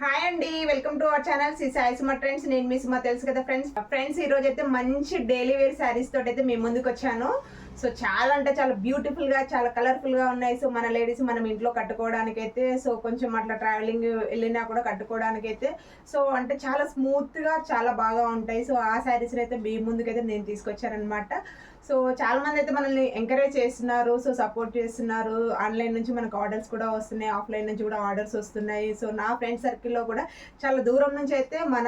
Hi అండి welcome to our channel C Sai Suma trends నేను మీ సుమ తెలుసు కదా ఫ్రెండ్స్ ఫ్రెండ్స్ ఈ రోజు అయితే మంచి డైలీ వేర్ శారీస్ తోటి అయితే మీ ముందుకు వచ్చాను. సో చాలా అంటే చాలా బ్యూటిఫుల్గా చాలా కలర్ఫుల్గా ఉన్నాయి. సో మన లేడీస్ మనం ఇంట్లో కట్టుకోవడానికి అయితే సో కొంచెం అట్లా ట్రావెలింగ్ వెళ్ళినా కూడా కట్టుకోవడానికి అయితే సో అంటే చాలా స్మూత్గా చాలా బాగా ఉంటాయి. సో ఆ శారీస్ అయితే మీ ముందుకైతే నేను తీసుకొచ్చానమాట సో చాలా మంది అయితే మనల్ని ఎంకరేజ్ చేస్తున్నారు సో సపోర్ట్ చేస్తున్నారు. ఆన్లైన్ నుంచి మనకు ఆర్డర్స్ కూడా వస్తున్నాయి ఆఫ్లైన్ నుంచి కూడా ఆర్డర్స్ వస్తున్నాయి. సో నా ఫ్రెండ్ సర్కిల్లో కూడా చాలా దూరం నుంచి అయితే మన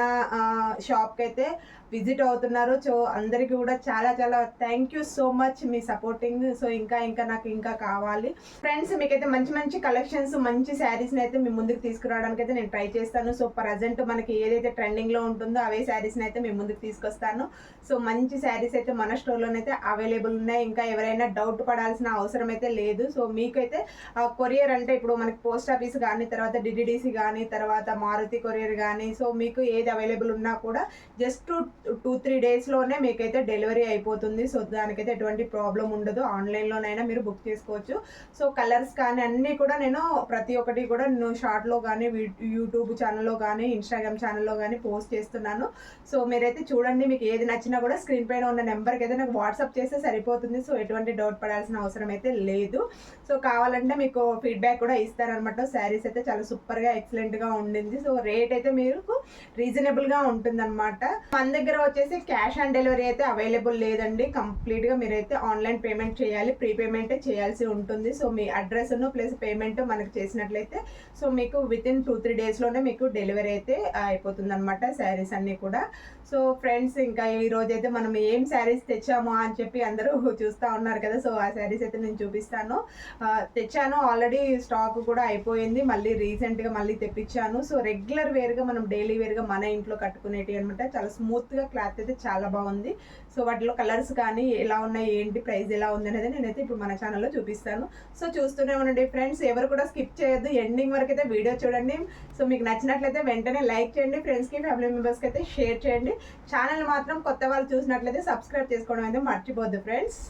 షాప్కి అయితే విజిట్ అవుతున్నారు. సో అందరికీ కూడా చాలా చాలా థ్యాంక్ యూ సో మచ్ మీ సపోర్టింగ్ సో ఇంకా ఇంకా నాకు ఇంకా కావాలి. ఫ్రెండ్స్ మీకైతే మంచి మంచి కలెక్షన్స్ మంచి శారీస్ని అయితే మీ ముందుకు తీసుకురావడానికి అయితే నేను ట్రై చేస్తాను. సో ప్రజెంట్ మనకి ఏదైతే ట్రెండింగ్లో ఉంటుందో అవే శారీస్ని అయితే మీ ముందుకు తీసుకొస్తాను. సో మంచి శారీస్ అయితే మన స్టోర్లోనైతే అవైలబుల్ ఉన్నాయి ఇంకా ఎవరైనా డౌట్ పడాల్సిన అవసరం అయితే లేదు. సో మీకైతే కొరియర్ అంటే ఇప్పుడు మనకి పోస్ట్ ఆఫీస్ కానీ తర్వాత డిడిడిసి కానీ తర్వాత మారుతి కొరియర్ కానీ సో మీకు ఏది అవైలబుల్ ఉన్నా కూడా జస్ట్ టూ త్రీ డేస్లోనే మీకైతే డెలివరీ అయిపోతుంది. సో దానికైతే ఎటువంటి ప్రాబ్లం ఉండదు. ఆన్లైన్లోనైనా మీరు బుక్ చేసుకోవచ్చు. సో కలర్స్ కానీ అన్నీ కూడా నేను ప్రతి ఒక్కటి కూడా నేను షార్ట్లో కానీ యూట్యూబ్ ఛానల్లో కానీ ఇన్స్టాగ్రామ్ ఛానల్లో కానీ పోస్ట్ చేస్తున్నాను. సో మీరైతే చూడండి. మీకు ఏది నచ్చినా కూడా స్క్రీన్ పైన ఉన్న నెంబర్కి అయితే నాకు వాట్సాప్ చేస్తే సరిపోతుంది. సో ఎటువంటి డౌట్ పడాల్సిన అవసరం అయితే లేదు. సో కావాలంటే మీకు ఫీడ్బ్యాక్ కూడా ఇస్తారనమాట శారీస్ అయితే చాలా సూపర్గా ఎక్సలెంట్గా ఉండింది. సో రేట్ అయితే మీకు రీజనబుల్గా ఉంటుందన్నమాట. మన దగ్గర వచ్చేసి క్యాష్ ఆన్ డెలివరీ అయితే అవైలబుల్ లేదండి. కంప్లీట్గా మీరైతే ఆన్లైన్ పేమెంట్ చేయాలి ప్రీ పేమెంటే చేయాల్సి ఉంటుంది. సో మీ అడ్రస్ ప్లస్ పేమెంట్ మనకు చేసినట్లయితే సో మీకు విత్ ఇన్ టూ త్రీ డేస్లోనే మీకు డెలివరీ అయితే అయిపోతుంది అనమాట శారీస్ అన్నీ కూడా. సో ఫ్రెండ్స్ ఇంకా ఈ రోజైతే అయితే మనం ఏం శారీస్ తెచ్చాము అని చెప్పి అందరూ చూస్తూ ఉన్నారు కదా. సో ఆ శారీస్ అయితే నేను చూపిస్తాను. తెచ్చాను. ఆల్రెడీ స్టాక్ కూడా అయిపోయింది. మళ్ళీ రీసెంట్గా మళ్ళీ తెప్పించాను. సో రెగ్యులర్ వేర్గా మనం డైలీ వేర్గా మన ఇంట్లో కట్టుకునేటి అనమాట చాలా స్మూత్గా క్లాత్ అయితే చాలా బాగుంది. సో వాటిలో కలర్స్ కానీ ఎలా ఉన్నాయి ఏంటి ప్రైస్ ఎలా ఉంది అనేది నేనైతే ఇప్పుడు మన ఛానల్లో చూపిస్తాను. సో చూస్తూనే ఉండండి ఫ్రెండ్స్. ఎవరు కూడా స్కిప్ చేయొద్దు. ఎండింగ్ వరకు అయితే వీడియో చూడండి. సో మీకు నచ్చినట్లయితే వెంటనే లైక్ చేయండి. ఫ్రెండ్స్కి ఫ్యామిలీ మెంబర్స్కి అయితే షేర్ చేయండి. ఛానల్ మాత్రం కొత్త వాళ్ళు చూసినట్లయితే సబ్స్క్రైబ్ చేసుకోవడం అయితే మర్చిపోద్దు ఫ్రెండ్స్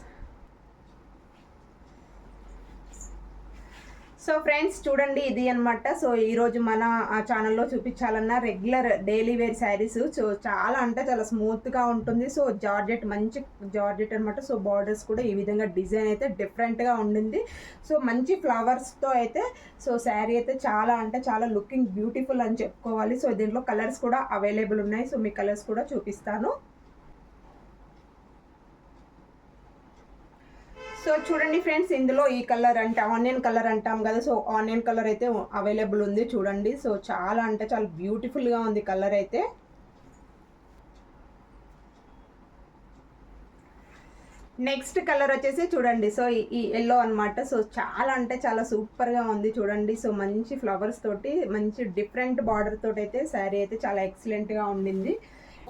సో ఫ్రెండ్స్ చూడండి ఇది అన్నమాట. సో ఈరోజు మన ఆ ఛానల్లో చూపించాలన్న regular daily wear sarees so చాలా అంటే చాలా స్మూత్గా ఉంటుంది. సో జార్జెట్ మంచి జార్జెట్ అనమాట సో బార్డర్స్ కూడా ఈ విధంగా డిజైన్ అయితే డిఫరెంట్గా ఉండింది. సో మంచి ఫ్లవర్స్తో అయితే సో శారీ అయితే చాలా అంటే చాలా లుకింగ్ బ్యూటిఫుల్ అని చెప్పుకోవాలి. సో దీంట్లో కలర్స్ కూడా అవైలబుల్ ఉన్నాయి. సో మీ కలర్స్ కూడా చూపిస్తాను. సో చూడండి ఫ్రెండ్స్ ఇందులో ఈ కలర్ అంటే ఆనియన్ కలర్ అంటాం కదా సో ఆనియన్ కలర్ అయితే అవైలబుల్ ఉంది చూడండి. సో చాలా అంటే చాలా బ్యూటిఫుల్గా ఉంది కలర్ అయితే. నెక్స్ట్ కలర్ వచ్చేసి చూడండి సో ఈ- ఎల్లో అనమాట సో చాలా అంటే చాలా సూపర్గా ఉంది చూడండి. సో మంచి ఫ్లవర్స్ తోటి మంచి డిఫరెంట్ బార్డర్ తోటి అయితే శారీ అయితే చాలా ఎక్సలెంట్గా ఉండింది.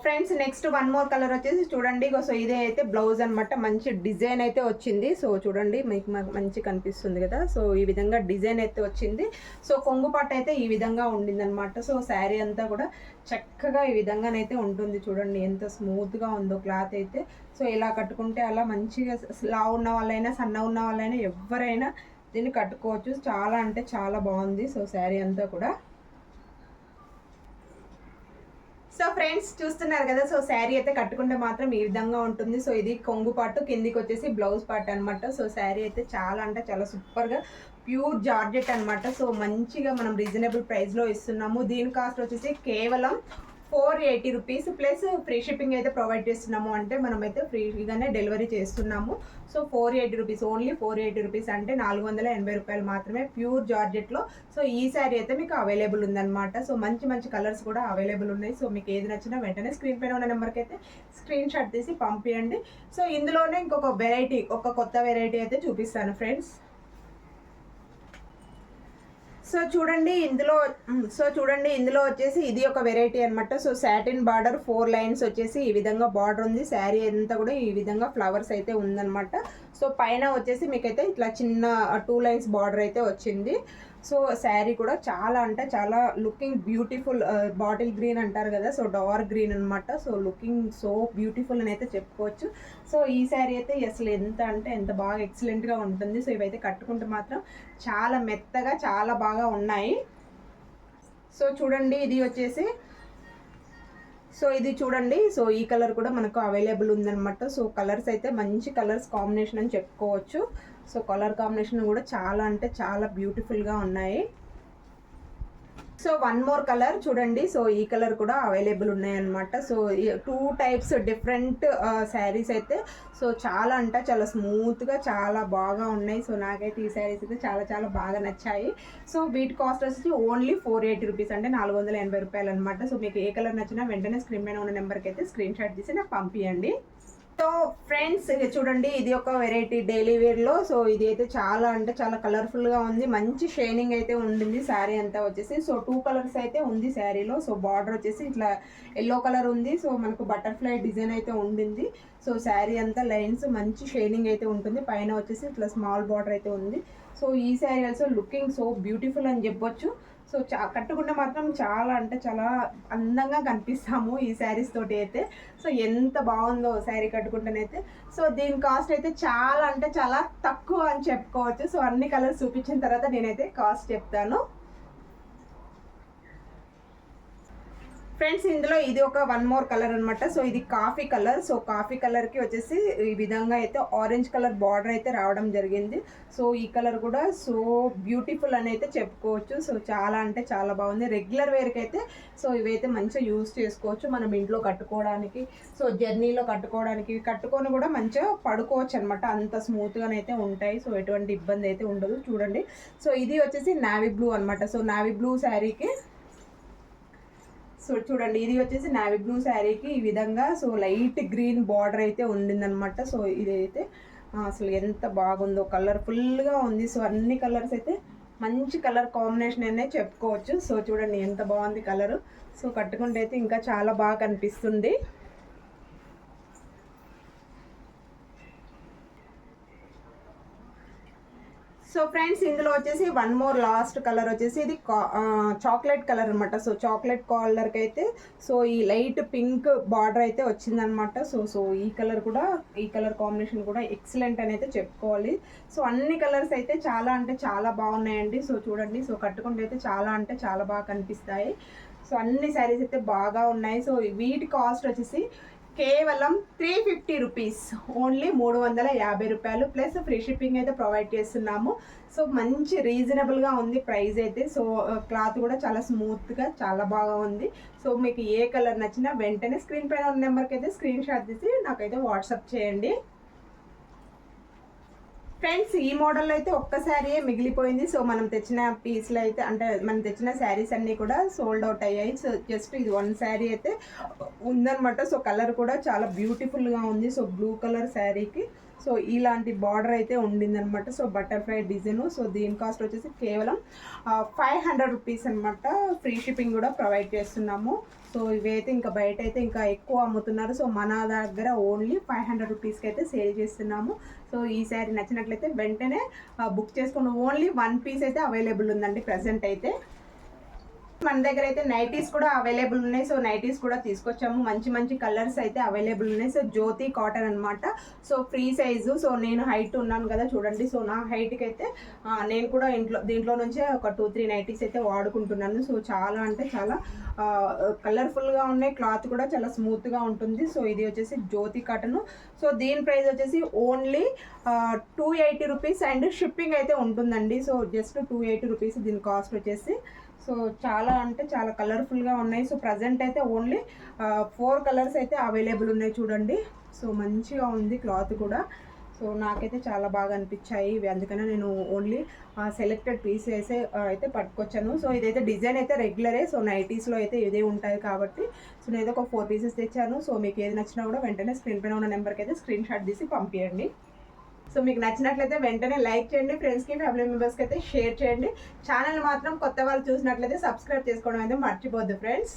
Friends next one more colour వచ్చేసి చూడండి. సో ఇదే అయితే బ్లౌజ్ అన్నమాట. మంచి డిజైన్ అయితే వచ్చింది. సో చూడండి మీకు మాకు మంచి కనిపిస్తుంది కదా. సో ఈ విధంగా డిజైన్ అయితే వచ్చింది. సో కొంగు పట్టు అయితే ఈ విధంగా ఉండింది అనమాట సో శారీ అంతా కూడా చక్కగా ఈ విధంగానైతే ఉంటుంది చూడండి. ఎంత స్మూత్గా ఉందో క్లాత్ అయితే. సో ఇలా కట్టుకుంటే అలా మంచిగా లా ఉన్న వాళ్ళైనా సన్న ఉన్న వాళ్ళైనా ఎవరైనా దీన్ని కట్టుకోవచ్చు. చాలా అంటే చాలా బాగుంది. సో శారీ అంతా కూడా. సో ఫ్రెండ్స్ చూస్తున్నారు కదా సో శారీ అయితే కట్టుకుంటే మాత్రం ఈ విధంగా ఉంటుంది. సో ఇది కొంగు పాటు కిందికి వచ్చేసి బ్లౌజ్ పార్ట్ అనమాట సో శారీ అయితే చాలా అంటే చాలా సూపర్గా ప్యూర్ జార్జెట్ అన్నమాట. సో మంచిగా మనం రీజనబుల్ ప్రైస్లో ఇస్తున్నాము. దీని కాస్ట్ వచ్చేసి కేవలం four eighty rupees plus free shipping అయితే ప్రొవైడ్ చేస్తున్నాము. అంటే మనమైతే ఫ్రీగానే డెలివరీ చేస్తున్నాము. So four eighty rupees only four eighty rupees అంటే నాలుగు వందల ఎనభై రూపాయలు మాత్రమే ప్యూర్ జార్జెట్లో. సో ఈ శారీ అయితే మీకు అవైలబుల్ ఉందన్నమాట. సో మంచి మంచి కలర్స్ కూడా అవైలబుల్ ఉన్నాయి. సో మీకు ఏది నచ్చినా వెంటనే స్క్రీన్ పైన ఉన్న నెంబర్కి అయితే స్క్రీన్ షాట్ తీసి పంపించండి సో ఇందులోనే ఇంకొక వెరైటీ ఒక కొత్త వెరైటీ అయితే చూపిస్తాను ఫ్రెండ్స్. సో చూడండి ఇందులో సో చూడండి ఇందులో వచ్చేసి ఇది ఒక వెరైటీ అనమాట so satin border four lines వచ్చేసి ఈ విధంగా బార్డర్ ఉంది. శారీ అంతా కూడా ఈ విధంగా ఫ్లవర్స్ అయితే ఉందనమాట సో పైన వచ్చేసి మీకైతే ఇట్లా చిన్న టూ లైన్స్ బార్డర్ అయితే వచ్చింది. సో శారీ కూడా చాలా అంటే చాలా లుకింగ్ బ్యూటిఫుల్ బాటిల్ గ్రీన్ అంటారు కదా సో డార్క్ గ్రీన్ అన్నమాట. సో లుకింగ్ సో బ్యూటిఫుల్ అని అయితే చెప్పుకోవచ్చు. సో ఈ శారీ అయితే అసలు ఎంత అంటే ఎంత బాగా ఎక్సలెంట్గా ఉంటుంది. సో ఇవైతే కట్టుకుంటే మాత్రం చాలా మెత్తగా చాలా బాగా ఉన్నాయి. సో చూడండి ఇది వచ్చేసి సో ఇది చూడండి సో ఈ కలర్ కూడా మనకు అవైలబుల్ ఉందన్నమాట. సో కలర్స్ అయితే మంచి కలర్స్ కాంబినేషన్ అని చెప్పుకోవచ్చు. సో కలర్ కాంబినేషన్ కూడా చాలా అంటే చాలా బ్యూటిఫుల్గా ఉన్నాయి. సో వన్ మోర్ కలర్ చూడండి. సో ఈ కలర్ కూడా అవైలబుల్ ఉన్నాయన్నమాట. So two types different sarees అయితే సో చాలా అంటే చాలా స్మూత్గా చాలా బాగా ఉన్నాయి. సో నాకైతే ఈ శారీస్ అయితే చాలా చాలా బాగా నచ్చాయి. సో వీటి కాస్ట్ వచ్చి ఓన్లీ ఫోర్ ఎయిటీ రూపీస్ అంటే నాలుగు వందల ఎనభై రూపాయలు అనమాట సో మీకు ఏ కలర్ నచ్చినా వెంటనే స్క్రీన్ పైన ఉన్న నెంబర్కి అయితే స్క్రీన్ షాట్ తీసి నాకు పంపించండి సో ఫ్రెండ్స్ ఇది చూడండి ఇది ఒక వెరైటీ డైలీ వేర్లో సో ఇది అయితే చాలా అంటే చాలా కలర్ఫుల్గా ఉంది. మంచి షైనింగ్ అయితే ఉండింది శారీ అంతా వచ్చేసి. సో టూ కలర్స్ అయితే ఉంది శారీలో సో బార్డర్ వచ్చేసి ఇట్లా ఎల్లో కలర్ ఉంది. సో మనకు బటర్ఫ్లై డిజైన్ అయితే ఉండింది. సో శారీ అంతా లైన్స్ మంచి షైనింగ్ అయితే ఉంటుంది. పైన వచ్చేసి ఇట్లా స్మాల్ బార్డర్ అయితే ఉంది. సో ఈ saree also looking so beautiful అని చెప్పొచ్చు. సో చా కట్టుకుంటే మాత్రం చాలా అంటే చాలా అందంగా కనిపిస్తాము ఈ శారీస్ తోటి అయితే. సో ఎంత బాగుందో శారీ కట్టుకుంటేనైతే. సో దీని కాస్ట్ అయితే చాలా అంటే చాలా తక్కువ అని చెప్పుకోవచ్చు. సో అన్ని కలర్స్ చూపించిన తర్వాత నేనైతే కాస్ట్ చెప్తాను. ఫ్రెండ్స్ ఇందులో ఇది ఒక వన్ మోర్ కలర్ అనమాట సో ఇది కాఫీ కలర్. సో కాఫీ కలర్కి వచ్చేసి ఈ విధంగా అయితే ఆరెంజ్ కలర్ బార్డర్ అయితే రావడం జరిగింది. సో ఈ కలర్ కూడా సో బ్యూటిఫుల్ అని అయితే చెప్పుకోవచ్చు. సో చాలా అంటే చాలా బాగుంది. రెగ్యులర్ వేర్కి అయితే సో ఇవైతే మంచిగా యూస్ చేసుకోవచ్చు మనం ఇంట్లో కట్టుకోవడానికి. సో జర్నీలో కట్టుకోవడానికి. కట్టుకొని కూడా మంచిగా పడుకోవచ్చు అనమాట అంత స్మూత్గానైతే ఉంటాయి. సో ఎటువంటి ఇబ్బంది అయితే ఉండదు. చూడండి. సో ఇది వచ్చేసి నావీ బ్లూ అనమాట సో నావీ బ్లూ శారీకి సో చూడండి ఇది వచ్చేసి నావీ బ్లూ శారీకి ఈ విధంగా సో లైట్ గ్రీన్ బార్డర్ అయితే ఉండిందనమాట సో ఇదైతే అసలు ఎంత బాగుందో కలర్ ఫుల్గా ఉంది. సో అన్ని కలర్స్ అయితే మంచి కలర్ కాంబినేషన్ అనే చెప్పుకోవచ్చు. సో చూడండి ఎంత బాగుంది కలరు సో కట్టుకుంటే అయితే ఇంకా చాలా బాగా కనిపిస్తుంది. సో ఫ్రెండ్స్ ఇందులో వచ్చేసి వన్ మోర్ లాస్ట్ కలర్ వచ్చేసి ఇది చాక్లెట్ కలర్ అనమాట సో చాక్లెట్ కాలర్కి అయితే సో ఈ లైట్ పింక్ బార్డర్ అయితే వచ్చిందనమాట సో సో ఈ కలర్ కూడా ఈ కలర్ కాంబినేషన్ కూడా ఎక్సలెంట్ అని అయితే చెప్పుకోవాలి. సో అన్ని కలర్స్ అయితే చాలా అంటే చాలా బాగున్నాయండి. సో చూడండి. సో కట్టుకుంటే అయితే చాలా అంటే చాలా బాగా కనిపిస్తాయి. సో అన్ని శారీస్ అయితే బాగా ఉన్నాయి. సో వీటి కాస్ట్ వచ్చేసి కేవలం త్రీ ఫిఫ్టీ రూపీస్ ఓన్లీ మూడు వందల యాభై రూపాయలు ప్లస్ ఫ్రీ షిప్పింగ్ అయితే ప్రొవైడ్ చేస్తున్నాము. సో మంచి రీజనబుల్గా ఉంది ప్రైస్ అయితే. సో క్లాత్ uh, కూడా చాలా స్మూత్గా చాలా బాగా ఉంది. సో మీకు ఏ కలర్ నచ్చినా వెంటనే స్క్రీన్ పైన ఉన్న నెంబర్కి అయితే స్క్రీన్ షాట్ తీసి నాకైతే వాట్సాప్ చేయండి. ఫ్రెండ్స్ ఈ మోడల్లో అయితే ఒక్కసారి మిగిలిపోయింది. సో మనం తెచ్చిన పీస్లు అయితే అంటే మనం తెచ్చిన శారీస్ అన్నీ కూడా సోల్డ్ అవుట్ అయ్యాయి. సో జస్ట్ ఇది వన్ శారీ అయితే ఉందనమాట సో కలర్ కూడా చాలా బ్యూటిఫుల్గా ఉంది. సో బ్లూ కలర్ శారీకి. సో ఇలాంటి బార్డర్ అయితే ఉండిందనమాట సో బటర్ఫ్లై డిజైన్. సో దీని కాస్ట్ వచ్చేసి కేవలం ఫైవ్ హండ్రెడ్ రూపీస్ అనమాట ఫ్రీ షిప్పింగ్ కూడా ప్రొవైడ్ చేస్తున్నాము. సో ఇవైతే ఇంకా బయట అయితే ఇంకా ఎక్కువ అమ్ముతున్నారు. సో మన దగ్గర ఓన్లీ ఫైవ్ హండ్రెడ్ రూపీస్కి అయితే సేల్ చేస్తున్నాము. సో ఈ శారీ నచ్చినట్లయితే వెంటనే బుక్ చేసుకున్న ఓన్లీ వన్ పీస్ అయితే అవైలబుల్ ఉందండి ప్రజెంట్ అయితే. మన దగ్గర అయితే నైటీస్ కూడా అవైలబుల్ ఉన్నాయి. సో నైటీస్ కూడా తీసుకొచ్చాము. మంచి మంచి కలర్స్ అయితే అవైలబుల్ ఉన్నాయి. సో జ్యోతి కాటన్ అనమాట సో ఫ్రీ సైజు. సో నేను హైట్ ఉన్నాను కదా చూడండి. సో నా హైట్కి అయితే నేను కూడా ఇంట్లో దీంట్లో నుంచే ఒక టూ త్రీ నైటీస్ అయితే వాడుకుంటున్నాను. సో చాలా అంటే చాలా కలర్ఫుల్గా ఉన్నాయి. క్లాత్ కూడా చాలా స్మూత్గా ఉంటుంది. సో ఇది వచ్చేసి జ్యోతి కాటన్. సో దీని ప్రైస్ వచ్చేసి only two eighty rupees and shipping అయితే ఉంటుందండి. So just two eighty rupees దీని కాస్ట్ వచ్చేసి సో చాలా అంటే చాలా కలర్ఫుల్గా ఉన్నాయి. సో ప్రజెంట్ అయితే ఓన్లీ ఫోర్ కలర్స్ అయితే అవైలబుల్ ఉన్నాయి చూడండి. సో మంచిగా ఉంది క్లాత్ కూడా. సో నాకైతే చాలా బాగా అనిపించాయి. ఇవి అందుకనే నేను ఓన్లీ సెలెక్టెడ్ పీసెస్ అయితే పట్టుకొచ్చాను. సో ఇదైతే డిజైన్ అయితే రెగ్యులరే సో నైటీస్లో అయితే ఇదే ఉంటాయి కాబట్టి సో నేను ఒక ఫోర్ పీసెస్ తెచ్చాను. సో మీకు ఏది నచ్చినా కూడా వెంటనే స్క్రీన్ పైన ఉన్న నెంబర్కి అయితే స్క్రీన్ షాట్ తీసి పంపించండి సో మీకు నచ్చినట్లయితే వెంటనే లైక్ చేయండి ఫ్రెండ్స్కి ఫ్యామిలీ మెంబర్స్కి అయితే షేర్ చేయండి. ఛానల్ మాత్రం కొత్త వాళ్ళు చూసినట్లయితే సబ్స్క్రైబ్ చేసుకోవడం అయితే మర్చిపోద్దు ఫ్రెండ్స్